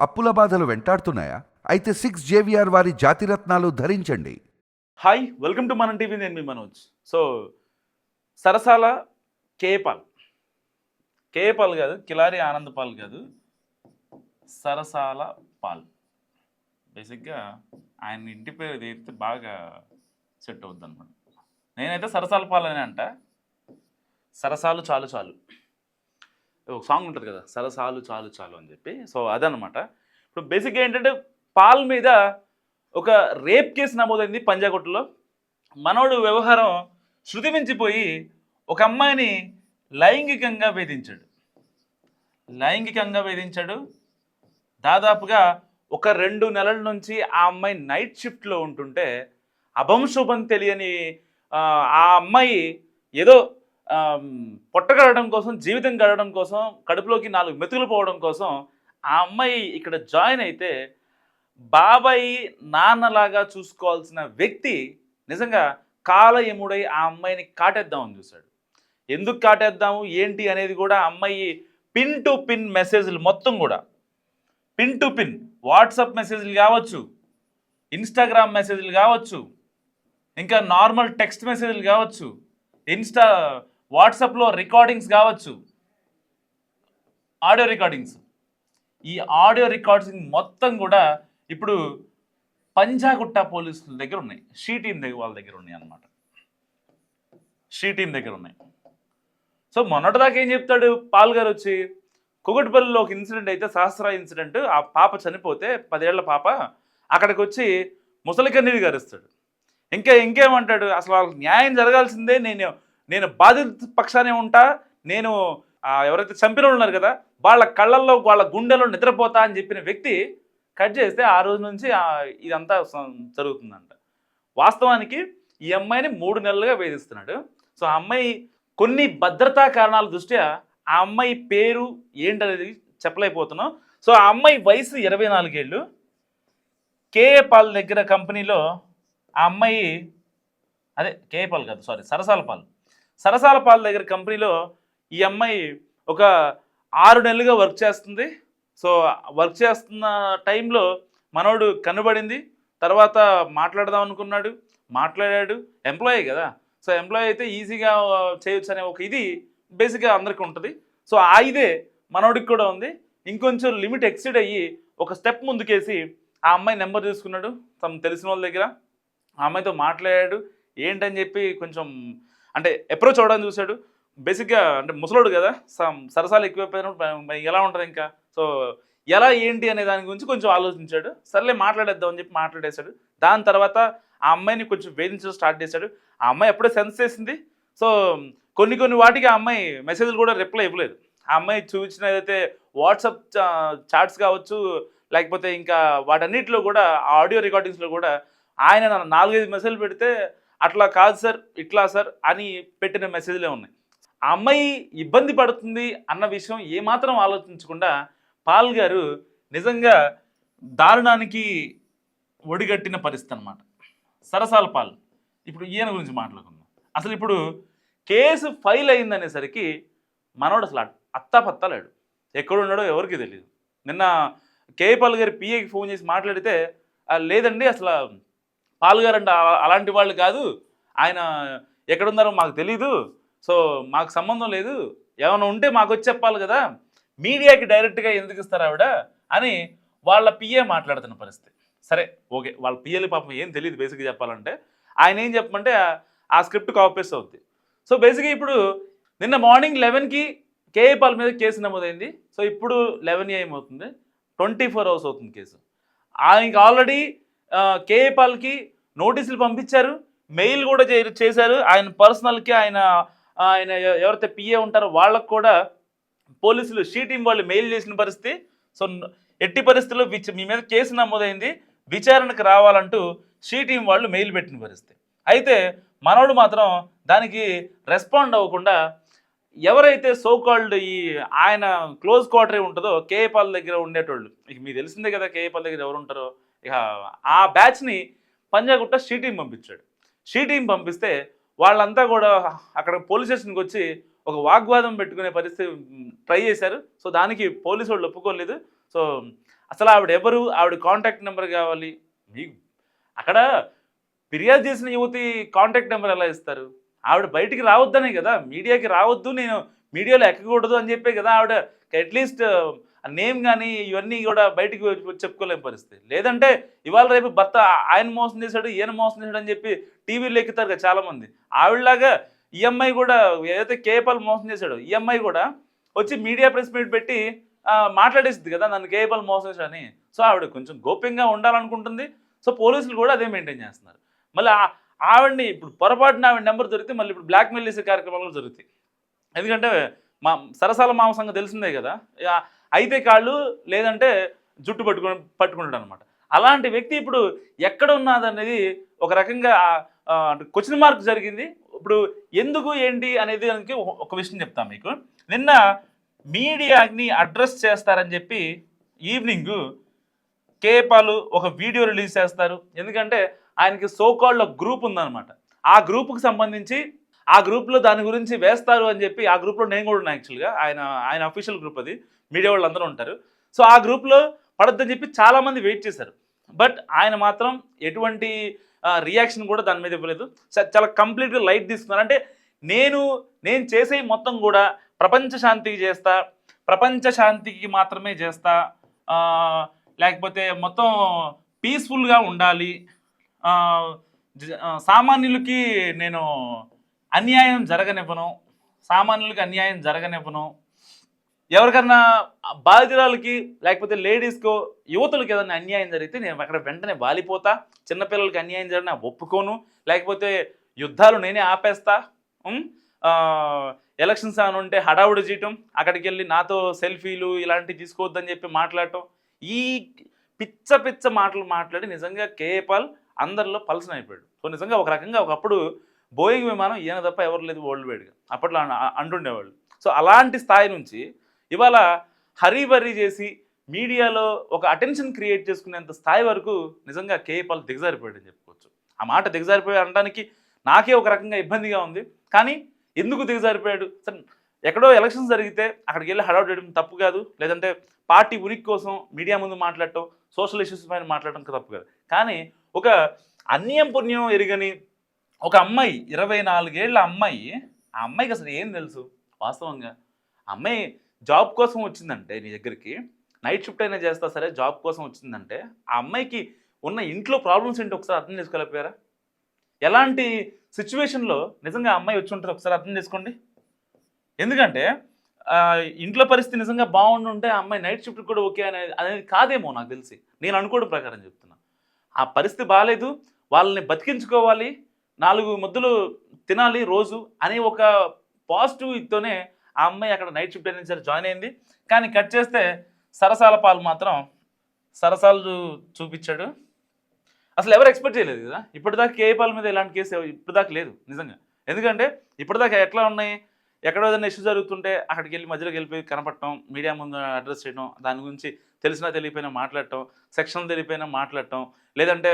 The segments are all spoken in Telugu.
అప్పుల బాధలు వెంటాడుతున్నాయా? అయితే సిక్స్ జేవిఆర్ వారి జాతిరత్నాలు ధరించండి. హాయ్ వెల్కమ్ టు మన టీవీ నేను మీ మనోజ్. సో సరసాల కేపాల్. కేపాల్ కాదు కిలారి ఆనందపాల్ కాదు సరసాల పాల్. బేసిక్గా ఆయన ఇంటి పేరు తీరితే బాగా సెట్ అవుద్ది అనమాట నేనైతే సరసాల పాల్ అంట. సరసాలు చాలు చాలు. ఒక సాంగ్ ఉంటుంది కదా సరసాలు చాలు చాలు అని చెప్పి. సో అదనమాట ఇప్పుడు బేసిక్గా ఏంటంటే పాల్ మీద ఒక రేప్ కేసు నమోదైంది పంజాగుట్టలో. మనోడు వ్యవహారం శృతి మించిపోయి ఒక అమ్మాయిని లైంగికంగా వేధించాడు. లైంగికంగా వేధించాడు. దాదాపుగా ఒక రెండు నెలల నుంచి ఆ అమ్మాయి నైట్ షిఫ్ట్లో ఉంటుంటే అభంశుభం తెలియని ఆ, అమ్మాయి ఏదో పొట్ట గడడం కోసం జీవితం గడడం కోసం కడుపులోకి నాలుగు మెతుకులు పోవడం కోసం ఆ అమ్మాయి ఇక్కడ జాయిన్ అయితే బాబాయ్ నాన్నలాగా చూసుకోవాల్సిన వ్యక్తి నిజంగా కాలయముడై ఆ అమ్మాయిని కాటేద్దామని చూశాడు. ఎందుకు కాటేద్దాము? ఏంటి అనేది కూడా ఆ అమ్మాయి పిన్ టు పిన్ మెసేజ్లు మొత్తం కూడా. పిన్ టు పిన్ వాట్సాప్ మెసేజ్లు కావచ్చు ఇన్స్టాగ్రామ్ మెసేజ్లు కావచ్చు ఇంకా నార్మల్ టెక్స్ట్ మెసేజ్లు కావచ్చు ఇన్స్టా వాట్సాప్లో రికార్డింగ్స్ కావచ్చు. Audio recordings. ఈ ఆడియో రికార్డింగ్ మొత్తం కూడా ఇప్పుడు పంజాగుట్ట పోలీసుల దగ్గర ఉన్నాయి. షీ టీం దగ్గర వాళ్ళ దగ్గర ఉన్నాయి అన్నమాట. షీ టీం దగ్గర ఉన్నాయి. సో మొన్నటిదాకా ఏం చెప్తాడు? పాల్ గారు వచ్చి కుగటిపల్లిలో ఒక ఇన్సిడెంట్ అయితే సహస్ర ఇన్సిడెంట్ ఆ పాప చనిపోతే పదేళ్ళ పాప అక్కడికి వచ్చి ముసలి కన్నీరు గారుస్తాడు. ఇంకా ఇంకేమంటాడు? అసలు వాళ్ళకి న్యాయం జరగాల్సిందే నేను నేను బాధిత పక్షానే ఉంటా నేను ఎవరైతే చంపిన ఉన్నారు కదా వాళ్ళ కళ్ళల్లో వాళ్ళ గుండెలో నిద్రపోతా అని చెప్పిన వ్యక్తి కట్ చేస్తే ఆ రోజు నుంచి ఇదంతా జరుగుతుందంట. వాస్తవానికి ఈ అమ్మాయిని మూడు నెలలుగా వేధిస్తున్నాడు. సో ఆ అమ్మాయి కొన్ని భద్రతా కారణాల దృష్ట్యా ఆ అమ్మాయి పేరు ఏంటనేది చెప్పలేకపోతున్నాం. సో ఆ అమ్మాయి వయసు ఇరవై నాలుగేళ్ళు. కేఏ పాల్ దగ్గర కంపెనీలో ఆ అమ్మాయి అదే కేఏపాల్ కాదు సారీ సరసాల పాల్. సరసాలపాల దగ్గర కంపెనీలో ఈ అమ్మాయి ఒక ఆరు నెలలుగా వర్క్ చేస్తుంది. సో వర్క్ చేస్తున్న టైంలో మనోడు కనబడింది. తర్వాత మాట్లాడదాం అనుకున్నాడు. మాట్లాడాడు. ఎంప్లాయీ కదా. సో ఎంప్లాయీ అయితే ఈజీగా చేయొచ్చు అనే ఒక ఇది బేసిక్గా అందరికీ ఉంటుంది. సో ఆ ఇదే మనోడికి కూడా ఉంది. ఇంకొంచెం లిమిట్ ఎక్సిడ్ అయ్యి ఒక స్టెప్ ముందుకేసి ఆ అమ్మాయి నెంబర్ తీసుకున్నాడు. తమ తెలిసిన వాళ్ళ దగ్గర. ఆ అమ్మాయితో మాట్లాడాడు. ఏంటని చెప్పి కొంచెం అంటే అప్రోచ్ అవ్వడానికి చూశాడు. బేసిక్గా అంటే ముసలోడు కదా సరసాలు ఎక్కువైపోయినప్పుడు ఎలా ఉంటుంది ఇంకా? సో ఎలా ఏంటి అనే దాని గురించి కొంచెం ఆలోచించాడు. సర్లే మాట్లాడేద్దాం అని చెప్పి మాట్లాడేశాడు. దాని తర్వాత ఆ అమ్మాయిని కొంచెం వేధించడం స్టార్ట్ చేశాడు. ఆ అమ్మాయి ఎప్పుడే సెన్స్ చేసింది. సో కొన్ని కొన్ని వాటికి ఆ అమ్మాయి మెసేజ్లు కూడా రిప్లై ఇవ్వలేదు. ఆ అమ్మాయి చూపించిన ఏదైతే వాట్సాప్ చాట్స్ కావచ్చు లేకపోతే ఇంకా వాటన్నిటిలో కూడా ఆడియో రికార్డింగ్స్లో కూడా ఆయన నాలుగైదు మెసేజ్లు పెడితే అట్లా కాదు సార్ ఇట్లా సార్ అని పెట్టిన మెసేజ్లే ఉన్నాయి. ఆ అమ్మాయి ఇబ్బంది పడుతుంది అన్న విషయం ఏమాత్రం ఆలోచించకుండా పాల్ గారు నిజంగా దారుణానికి ఒడిగట్టిన పరిస్థితి అనమాట సరసాల పాల్ ఇప్పుడు ఈయన గురించి మాట్లాడుకుందాం. అసలు ఇప్పుడు కేసు ఫైల్ అయిందనేసరికి మనోడు అసలు అట్- అత్తాపత్తా లేడు ఎక్కడున్నాడో ఎవరికి తెలియదు నిన్న కేపాల్ గారి పిఏకి ఫోన్ చేసి మాట్లాడితే లేదండి అసలు పాల్ అలాంటి వాళ్ళు కాదు. ఆయన ఎక్కడున్నారో మాకు తెలీదు. సో మాకు సంబంధం లేదు. ఏమైనా ఉంటే మాకు వచ్చి చెప్పాలి కదా. మీడియాకి డైరెక్ట్గా ఎందుకు ఇస్తారు ఆవిడ అని వాళ్ళ పిఏ మాట్లాడుతున్న పరిస్థితి. సరే ఓకే. వాళ్ళ పిఏలు పాపం ఏం తెలియదు బేసిక్గా చెప్పాలంటే. ఆయన ఏం చెప్పమంటే ఆ- స్క్రిప్ట్ కాపీస్ అవుద్ది. సో బేసిక్గా ఇప్పుడు నిన్న మార్నింగ్ లెవెన్కి కేఏ పాల్ మీద కేసు నమోదైంది. సో ఇప్పుడు లెవెన్ ఏఎం అవుతుంది. ట్వంటీ ఫోర్ అవర్స్ అవుతుంది కేసు. ఆయనకి ఆల్రెడీ కేఏ పాల్కి నోటీసులు పంపించారు. మెయిల్ కూడా చే- చేశారు. ఆయన పర్సనల్కి ఆయన ఆయన ఎవరైతే పిఏ ఉంటారో వాళ్ళకు కూడా పోలీసులు షీ టీం వాళ్ళు మెయిల్ చేసిన పరిస్థితి. సో ఎట్టి పరిస్థితుల్లో విచ మీ మీద కేసు నమోదైంది. విచారణకు రావాలంటూ షీ టీం వాళ్ళు మెయిల్ పెట్టిన పరిస్థితి. అయితే మనోడు మాత్రం దానికి రెస్పాండ్ అవ్వకుండా ఎవరైతే సోకాల్డ్ ఈ ఆయన క్లోజ్ క్వార్టర్ ఉంటుందో కేఏపాల్ దగ్గర ఉండేటోళ్ళు మీకు తెలిసిందే కదా కేఏపాల్ దగ్గర ఎవరు ఉంటారో ఇక ఆ బ్యాచ్ని పంజాగుట్ట షీ టీం పంపించాడు. షీ టీం పంపిస్తే వాళ్ళంతా కూడా అక్కడ పోలీస్ స్టేషన్కి వచ్చి ఒక వాగ్వాదం పెట్టుకునే పరిస్థితి ట్రై చేశారు. సో దానికి పోలీసు వాళ్ళు ఒప్పుకోలేదు. సో అసలు ఆవిడ ఎవరు? ఆవిడ కాంటాక్ట్ నెంబర్ కావాలి? మీకు అక్కడ ఫిర్యాదు చేసిన యువతి కాంటాక్ట్ నెంబర్ ఎలా ఇస్తారు? ఆవిడ బయటికి రావద్దనే కదా. మీడియాకి రావద్దు నేను మీడియాలో ఎక్కకూడదు అని చెప్పే కదా ఆవిడ. అట్లీస్ట్ నేమ్ కానీ ఇవన్నీ కూడా బయటికి చెప్పుకోలేని పరిస్థితి. లేదంటే ఇవాళ రేపు భర్త ఆయన మోసం చేశాడు ఈయన మోసం చేశాడు అని చెప్పి టీవీలు ఎక్కుతారు కదా చాలామంది. ఆవిడలాగా ఈఎంఐ కూడా ఏదైతే కేపాల్ మోసం చేశాడో ఈఎంఐ కూడా వచ్చి మీడియా ప్రెస్ మీట్ పెట్టి మాట్లాడేసింది కదా నన్ను కేపాల్ మోసం చేశాడని. సో ఆవిడ కొంచెం గోప్యంగా ఉండాలనుకుంటుంది. సో పోలీసులు కూడా అదే మెయింటైన్ చేస్తున్నారు. మళ్ళీ ఆవిడని ఇప్పుడు పొరపాటున ఆవిడ నెంబర్ దొరికితే మళ్ళీ ఇప్పుడు బ్లాక్మెయిల్ చేసే కార్యక్రమాలు జరుగుతాయి. ఎందుకంటే మా సరసాల మాంసంగా తెలిసిందే కదా. అయితే కాళ్ళు లేదంటే జుట్టు పట్టుకుని పట్టుకుంటాడు అనమాట అలాంటి వ్యక్తి ఇప్పుడు ఎక్కడ ఉన్నదనేది ఒక రకంగా క్వశ్చన్ మార్క్ జరిగింది. ఇప్పుడు ఎందుకు ఏంటి అనేది దానికి ఒక- ఒక విషయం చెప్తాను మీకు. నిన్న మీడియాని అడ్రస్ చేస్తారని చెప్పి ఈవినింగ్ కేపాలు ఒక వీడియో రిలీజ్ చేస్తారు. ఎందుకంటే ఆయనకి సోకాళ్ళ గ్రూప్ ఉందన్నమాట. ఆ గ్రూప్కి సంబంధించి ఆ గ్రూప్లో దాని గురించి వేస్తారు అని చెప్పి ఆ గ్రూప్లో నేను కూడా ఉన్నాను యాక్చువల్గా ఆయన ఆయన అఫీషియల్ గ్రూప్ అది. మీడియా వాళ్ళు అందరూ ఉంటారు. సో ఆ గ్రూప్లో పడద్దని చెప్పి చాలామంది వెయిట్ చేశారు. బట్ ఆయన మాత్రం ఎటువంటి రియాక్షన్ కూడా దాని మీద ఇవ్వలేదు. చాలా కంప్లీట్గా లైట్ తీసుకున్నారు. అంటే నేను నేను చేసే మొత్తం కూడా ప్రపంచ శాంతికి చేస్తా ప్రపంచ శాంతికి మాత్రమే చేస్తా లేకపోతే మొత్తం పీస్ఫుల్గా ఉండాలి. సామాన్యులకి నేను అన్యాయం జరగనివ్వను. సామాన్యులకి అన్యాయం జరగనివ్వను. ఎవరికన్నా బాధితురాలకి లేకపోతే లేడీస్కో యువతులకి ఏదైనా అన్యాయం జరిగితే నేను అక్కడ వెంటనే వాలిపోతా. చిన్నపిల్లలకి అన్యాయం జరిగినా ఒప్పుకోను. లేకపోతే యుద్ధాలు నేనే ఆపేస్తా. ఎలక్షన్స్ అని ఉంటే హడావుడి చేయటం అక్కడికి వెళ్ళి నాతో సెల్ఫీలు ఇలాంటివి తీసుకోవద్దని చెప్పి మాట్లాడటం. ఈ పిచ్చ పిచ్చ మాటలు మాట్లాడి నిజంగా కేపాల్ అందరిలో పలసన అయిపోయాడు. సో నిజంగా ఒక రకంగా ఒకప్పుడు బోయింగ్ విమానం ఈయన తప్ప ఎవరు లేదు వరల్డ్ వైడ్గా. అప్పట్లో అంటుండేవాళ్ళు. సో అలాంటి స్థాయి నుంచి ఇవాళ హరీ బరీ చేసి మీడియాలో ఒక అటెన్షన్ క్రియేట్ చేసుకునేంత స్థాయి వరకు నిజంగా కేఏ పాల్ దిగజారిపోయాడని చెప్పుకోవచ్చు. ఆ మాట దిగజారిపోయాడు అనడానికి నాకే ఒక రకంగా ఇబ్బందిగా ఉంది. కానీ ఎందుకు దిగజారిపోయాడు? సరే ఎక్కడో ఎలక్షన్స్ జరిగితే అక్కడికి వెళ్ళి హడావుడి చేయడం తప్పు కాదు. లేదంటే పార్టీ ఉనికి కోసం మీడియా ముందు మాట్లాడటం సోషల్ ఇష్యూస్ పైన మాట్లాడటం తప్పు కాదు. కానీ ఒక అన్యం పుణ్యం ఎరుగని ఒక అమ్మాయి ఇరవై నాలుగేళ్ళ అమ్మాయి ఆ అమ్మాయికి అసలు ఏం తెలుసు వాస్తవంగా? అమ్మాయి జాబ్ కోసం వచ్చిందంటే నీ దగ్గరికి నైట్ షిఫ్ట్ అయినా చేస్తా సరే జాబ్ కోసం వచ్చిందంటే ఆ అమ్మాయికి ఉన్న ఇంట్లో ప్రాబ్లమ్స్ ఏంటి ఒకసారి అర్థం చేసుకోలేకపోయారా ఎలాంటి సిచ్యువేషన్లో నిజంగా ఆ అమ్మాయి వచ్చి ఉంటారు ఒకసారి అర్థం చేసుకోండి. ఎందుకంటే ఇంట్లో పరిస్థితి నిజంగా బాగుండి ఉంటే ఆ అమ్మాయి నైట్ షిఫ్ట్ కూడా ఓకే అనేది అనేది కాదేమో నాకు తెలిసి. నేను అనుకోవడం ప్రకారం చెప్తున్నా. ఆ పరిస్థితి బాగాలేదు వాళ్ళని బతికించుకోవాలి నాలుగు ముద్దలు తినాలి రోజు అనే ఒక పాజిటివ్తోనే ఆ అమ్మాయి అక్కడ నైట్ షిఫ్ట్ అయిన సరే జాయిన్ అయింది. కానీ కట్ చేస్తే సరసాల పాలు మాత్రం సరసాలు చూపించాడు. అసలు ఎవరు ఎక్స్పెక్ట్ చేయలేదు కదా. ఇప్పటిదాకా కేఏపాల మీద ఇలాంటి కేసు ఇప్పటిదాకా లేదు నిజంగా. ఎందుకంటే ఇప్పటిదాకా ఎట్లా ఉన్నాయి ఎక్కడో ఏదైనా ఇష్యూ జరుగుతుంటే అక్కడికి వెళ్ళి మధ్యలోకి వెళ్ళిపోయి కనపడటం మీడియా ముందు అడ్రస్ చేయడం దాని గురించి తెలిసినా తెలియపోయినా మాట్లాడటం సెక్షన్ తెలియపోయినా మాట్లాడటం లేదంటే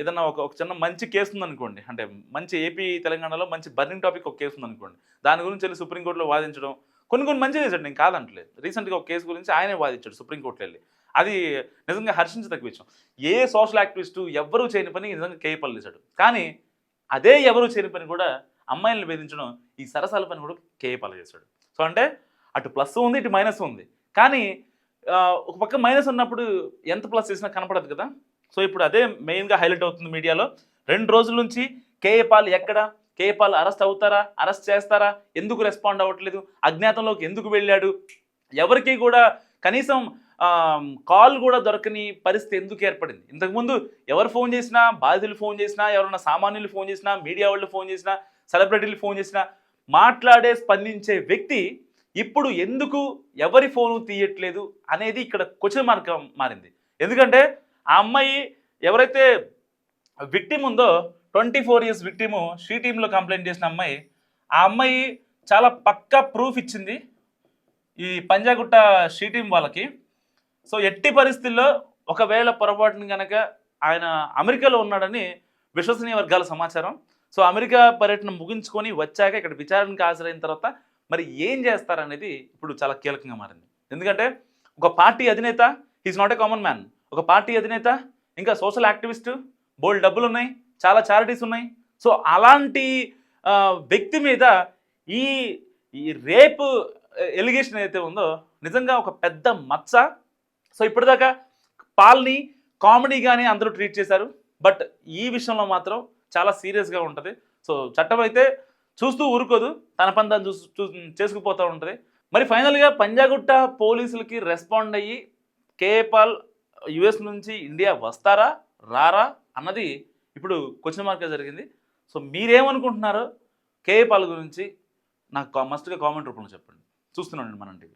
ఏదన్నా ఒక ఒక చిన్న మంచి కేసు ఉందనుకోండి అంటే మంచి ఏపీ తెలంగాణలో మంచి బర్నింగ్ టాపిక్ ఒక కేసు ఉందనుకోండి దాని గురించి వెళ్ళి సుప్రీంకోర్టులో వాదించడం కొన్ని కొన్ని మంచి చేశాడు నేను కాదంటలేదు. రీసెంట్గా ఒక కేసు గురించి ఆయనే వాదించాడు సుప్రీంకోర్టులో వెళ్ళి. అది నిజంగా హర్షించదగ్గ విషయం. ఏ సోషల్ యాక్టివిస్టు ఎవరూ చేయని పని నిజంగా కేపల్ చేశాడు. కానీ అదే ఎవరు చేయని పని కూడా అమ్మాయిలను వేధించడం ఈ సరసాల పని కూడా కేపాల చేశాడు. సో అంటే అటు ప్లస్ ఉంది ఇటు మైనస్ ఉంది. కానీ ఒక పక్క మైనస్ ఉన్నప్పుడు ఎంత ప్లస్ చేసినా కనపడదు కదా? సో ఇప్పుడు అదే మెయిన్గా హైలైట్ అవుతుంది మీడియాలో. రెండు రోజుల నుంచి కేఏపాల్ ఎక్కడ? కేఏపాల్ అరెస్ట్ అవుతారా? అరెస్ట్ చేస్తారా? ఎందుకు రెస్పాండ్ అవ్వట్లేదు? అజ్ఞాతంలోకి ఎందుకు వెళ్ళాడు? ఎవరికి కూడా కనీసం కాల్ కూడా దొరకని పరిస్థితి ఎందుకు ఏర్పడింది? ఇంతకుముందు ఎవరు ఫోన్ చేసినా బాధితులు ఫోన్ చేసినా ఎవరన్నా సామాన్యులు ఫోన్ చేసినా మీడియా వాళ్ళు ఫోన్ చేసినా సెలబ్రిటీలు ఫోన్ చేసినా మాట్లాడే స్పందించే వ్యక్తి ఇప్పుడు ఎందుకు ఎవరి ఫోను తీయట్లేదు అనేది ఇక్కడ క్వశ్చన్ మార్క్ మారింది. ఎందుకంటే ఆ అమ్మాయి ఎవరైతే విక్టిమ్ ఉందో twenty four years victim she టీంలో కంప్లైంట్ చేసిన అమ్మాయి ఆ అమ్మాయి చాలా పక్కా ప్రూఫ్ ఇచ్చింది ఈ పంజాగుట్ట షీ టీం వాళ్ళకి. సో ఎట్టి పరిస్థితుల్లో ఒకవేళ పొరపాటున కనుక ఆయన అమెరికాలో ఉన్నాడని విశ్వసనీయ వర్గాల సమాచారం. సో అమెరికా పర్యటన ముగించుకొని వచ్చాక ఇక్కడ విచారణకు హాజరైన తర్వాత మరి ఏం చేస్తారనేది ఇప్పుడు చాలా కీలకంగా మారింది. ఎందుకంటే ఒక పార్టీ అధినేత he's not a common man ఒక పార్టీ అధినేత ఇంకా సోషల్ యాక్టివిస్టు బోల్డ్ డబ్బులు ఉన్నాయి చాలా చారిటీస్ ఉన్నాయి. సో అలాంటి వ్యక్తి మీద ఈ ఈ రేపు ఎలిగేషన్ ఏదైతే ఉందో నిజంగా ఒక పెద్ద మచ్చ. సో ఇప్పటిదాకా పాల్ని కామెడీగానే అందరూ ట్రీట్ చేశారు. బట్ ఈ విషయంలో మాత్రం చాలా సీరియస్గా ఉంటుంది. సో చట్టం అయితే చూస్తూ ఊరుకోదు. తన పని తను చూ చేసుకుపోతూ ఉంటుంది. మరి ఫైనల్గా పంజాగుట్ట పోలీసులకి రెస్పాండ్ అయ్యి కేపాల్ యుఎస్ నుంచి ఇండియా వస్తారా రారా అన్నది ఇప్పుడు క్వశ్చన్ మార్కే జరిగింది. సో మీరేమనుకుంటున్నారో కేపాల్ గురించి నాకు మస్ట్గా కామెంట్ రూపంలో చెప్పండి. చూస్తున్నాండి మనం టీవీ